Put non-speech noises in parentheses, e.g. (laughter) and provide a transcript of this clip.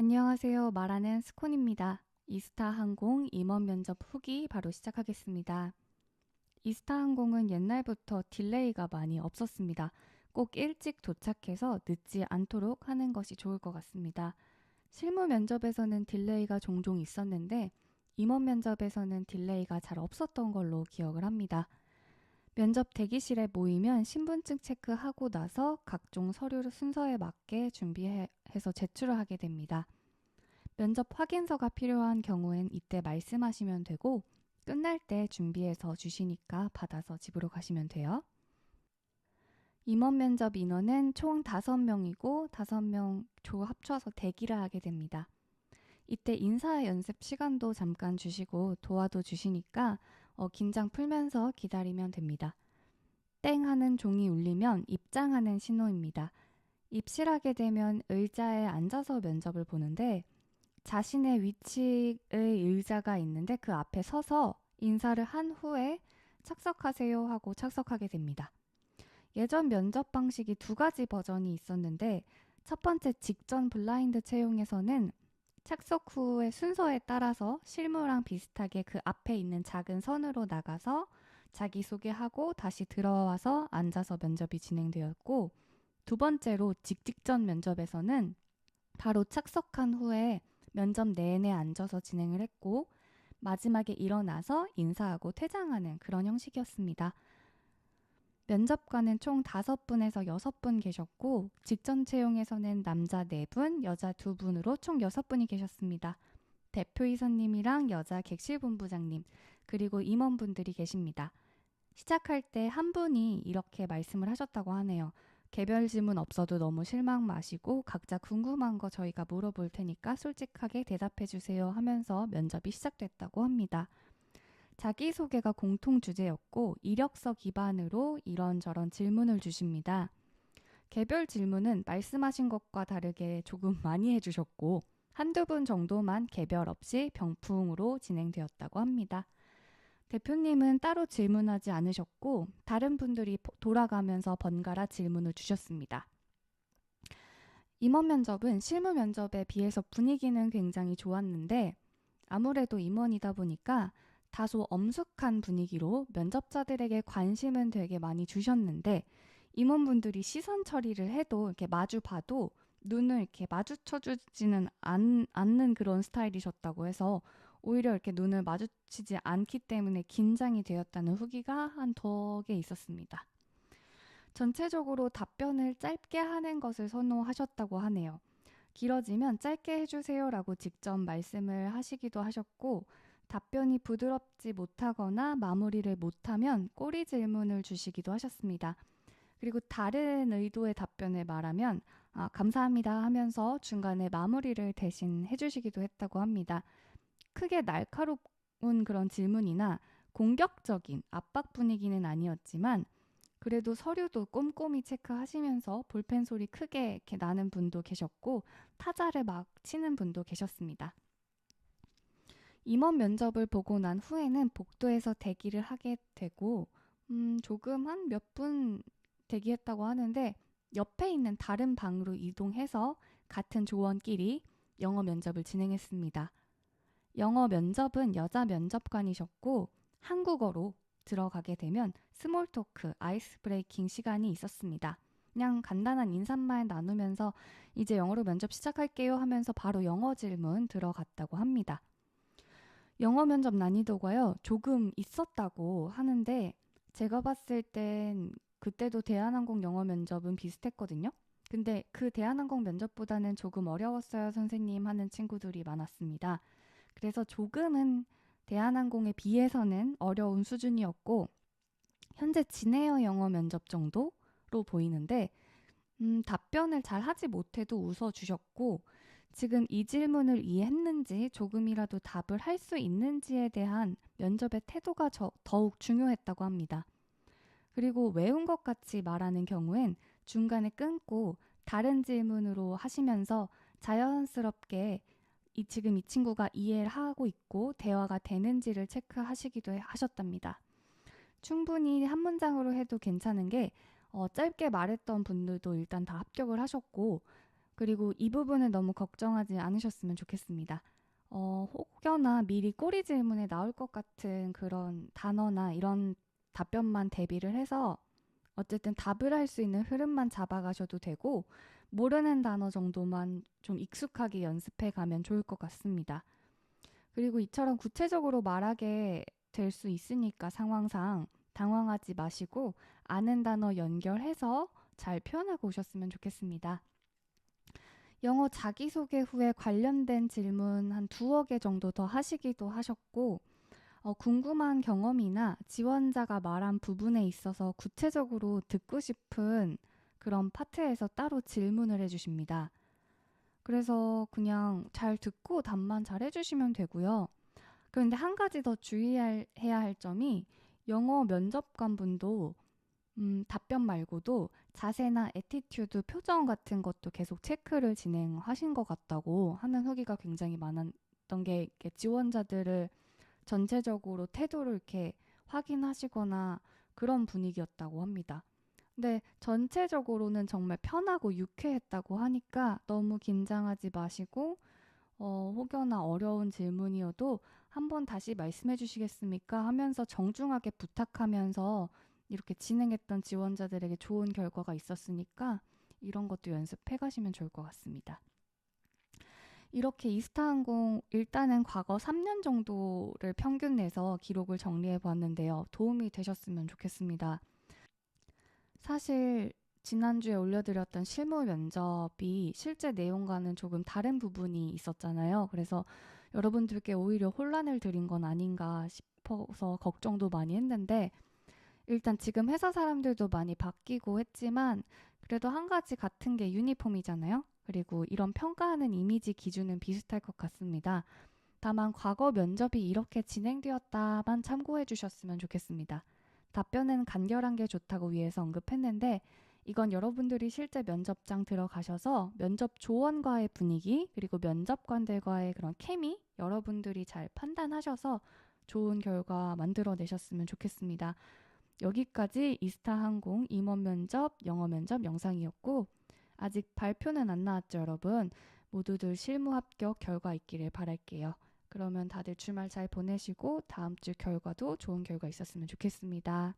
안녕하세요. 말하는 스콘입니다. 이스타 항공 임원 면접 후기 바로 시작하겠습니다. 이스타 항공은 옛날부터 딜레이가 많이 없었습니다. 꼭 일찍 도착해서 늦지 않도록 하는 것이 좋을 것 같습니다. 실무 면접에서는 딜레이가 종종 있었는데 임원 면접에서는 딜레이가 잘 없었던 걸로 기억을 합니다. 면접 대기실에 모이면 신분증 체크하고 나서 각종 서류 순서에 맞게 준비해서 제출을 하게 됩니다. 면접 확인서가 필요한 경우엔 이때 말씀하시면 되고 끝날 때 준비해서 주시니까 받아서 집으로 가시면 돼요. 임원 면접 인원은 총 5명이고 5명 조 합쳐서 대기를 하게 됩니다. 이때 인사 연습 시간도 잠깐 주시고 도와도 주시니까 어, 긴장 풀면서 기다리면 됩니다. 땡 하는 종이 울리면 입장하는 신호입니다. 입실하게 되면 의자에 앉아서 면접을 보는데 자신의 위치의 의자가 있는데 그 앞에 서서 인사를 한 후에 착석하세요 하고 착석하게 됩니다. 예전 면접 방식이 두 가지 버전이 있었는데 첫 번째 직전 블라인드 채용에서는 착석 후의 순서에 따라서 실무랑 비슷하게 그 앞에 있는 작은 선으로 나가서 자기소개하고 다시 들어와서 앉아서 면접이 진행되었고 두 번째로 직직전 면접에서는 바로 착석한 후에 면접 내내 앉아서 진행을 했고 마지막에 일어나서 인사하고 퇴장하는 그런 형식이었습니다. 면접관은 총 5분에서 6분 계셨고 직전 채용에서는 남자 4분, 여자 2분으로 총 6분이 계셨습니다. 대표이사님이랑 여자 객실본부장님, 그리고 임원분들이 계십니다. 시작할 때 한 분이 이렇게 말씀을 하셨다고 하네요. 개별 질문 없어도 너무 실망 마시고 각자 궁금한 거 저희가 물어볼 테니까 솔직하게 대답해 주세요 하면서 면접이 시작됐다고 합니다. 자기소개가 공통 주제였고 이력서 기반으로 이런저런 질문을 주십니다. 개별 질문은 말씀하신 것과 다르게 조금 (laughs) 많이 해주셨고 한두 분 정도만 개별 없이 병풍으로 진행되었다고 합니다. 대표님은 따로 질문하지 않으셨고 다른 분들이 돌아가면서 번갈아 질문을 주셨습니다. 임원 면접은 실무 면접에 비해서 분위기는 굉장히 좋았는데 아무래도 임원이다 보니까 다소 엄숙한 분위기로 면접자들에게 관심은 되게 많이 주셨는데 임원분들이 시선 처리를 해도 이렇게 마주 봐도 눈을 이렇게 마주쳐 주지는 않, 않는 그런 스타일이셨다고 해서 오히려 이렇게 눈을 마주치지 않기 때문에 긴장이 되었다는 후기가 한 덕에 있었습니다. 전체적으로 답변을 짧게 하는 것을 선호하셨다고 하네요. 길어지면 짧게 해주세요라고 직접 말씀을 하시기도 하셨고, 답변이 부드럽지 못하거나 마무리를 못하면 꼬리 질문을 주시기도 하셨습니다. 그리고 다른 의도의 답변을 말하면 아, 감사합니다 하면서 중간에 마무리를 대신 해주시기도 했다고 합니다. 크게 날카로운 그런 질문이나 공격적인 압박 분위기는 아니었지만 그래도 서류도 꼼꼼히 체크하시면서 볼펜 소리 크게 나는 분도 계셨고 타자를 막 치는 분도 계셨습니다. 임원 면접을 보고 난 후에는 복도에서 대기를 하게 되고 음, 조금 한 몇 분 대기했다고 하는데 옆에 있는 다른 방으로 이동해서 같은 조원끼리 영어 면접을 진행했습니다. 영어 면접은 여자 면접관이셨고 한국어로 들어가게 되면 스몰 토크, 아이스 브레이킹 시간이 있었습니다. 그냥 간단한 인사말 나누면서 이제 영어로 면접 시작할게요 하면서 바로 영어 질문 들어갔다고 합니다. 영어 면접 난이도가요, 조금 있었다고 하는데 제가 봤을 땐 그때도 대한항공 영어 면접은 비슷했거든요. 근데 그 대한항공 면접보다는 조금 어려웠어요, 선생님 하는 친구들이 많았습니다. 그래서 조금은 대한항공에 비해서는 어려운 수준이었고, 현재 진에어 영어 면접 정도로 보이는데, 음, 답변을 잘 하지 못해도 웃어주셨고, 지금 이 질문을 이해했는지 조금이라도 답을 할 수 있는지에 대한 면접의 태도가 저, 더욱 중요했다고 합니다. 그리고 외운 것 같이 말하는 경우엔 중간에 끊고 다른 질문으로 하시면서 자연스럽게 이 지금 이 친구가 이해를 하고 있고 대화가 되는지를 체크하시기도 하셨답니다. 충분히 한 문장으로 해도 괜찮은 게 어, 짧게 말했던 분들도 일단 다 합격을 하셨고 그리고 이 부분은 너무 걱정하지 않으셨으면 좋겠습니다. 어, 혹여나 미리 꼬리 질문에 나올 것 같은 그런 단어나 이런 답변만 대비를 해서 어쨌든 답을 할 수 있는 흐름만 잡아가셔도 되고 모르는 단어 정도만 좀 익숙하게 연습해 가면 좋을 것 같습니다. 그리고 이처럼 구체적으로 말하게 될 수 있으니까 상황상 당황하지 마시고 아는 단어 연결해서 잘 표현하고 오셨으면 좋겠습니다. 영어 자기소개 후에 관련된 질문 한 두어 개 정도 더 하시기도 하셨고, 어, 궁금한 경험이나 지원자가 말한 부분에 있어서 구체적으로 듣고 싶은 그런 파트에서 따로 질문을 해주십니다. 그래서 그냥 잘 듣고 답만 잘 해주시면 되고요. 그런데 한 가지 더 주의해야 할 점이 영어 면접관 분도 음, 답변 말고도 자세나 에티튜드, 표정 같은 것도 계속 체크를 진행하신 것 같다고 하는 후기가 굉장히 많았던 게 지원자들을 전체적으로 태도를 이렇게 확인하시거나 그런 분위기였다고 합니다. 근데 전체적으로는 정말 편하고 유쾌했다고 하니까 너무 긴장하지 마시고 어, 혹여나 어려운 질문이어도 한번 다시 말씀해 주시겠습니까? 하면서 정중하게 부탁하면서 이렇게 진행했던 지원자들에게 좋은 결과가 있었으니까 이런 것도 연습해 가시면 좋을 것 같습니다. 이렇게 이스타항공 일단은 과거 3년 정도를 평균 내서 기록을 정리해 보았는데요. 도움이 되셨으면 좋겠습니다. 사실 지난주에 올려드렸던 실무 면접이 실제 내용과는 조금 다른 부분이 있었잖아요. 그래서 여러분들께 오히려 혼란을 드린 건 아닌가 싶어서 걱정도 많이 했는데 일단 지금 회사 사람들도 많이 바뀌고 했지만 그래도 한 가지 같은 게 유니폼이잖아요. 그리고 이런 평가하는 이미지 기준은 비슷할 것 같습니다. 다만 과거 면접이 이렇게 진행되었다만 참고해 주셨으면 좋겠습니다. 답변은 간결한 게 좋다고 위해서 언급했는데 이건 여러분들이 실제 면접장 들어가셔서 면접 조원과의 분위기 그리고 면접관들과의 그런 케미 여러분들이 잘 판단하셔서 좋은 결과 만들어내셨으면 좋겠습니다. 여기까지 이스타 항공 임원 면접, 영어 면접 영상이었고 아직 발표는 안 나왔죠, 여러분. 모두들 실무 합격 결과 있기를 바랄게요. 그러면 다들 주말 잘 보내시고 다음 주 결과도 좋은 결과 있었으면 좋겠습니다.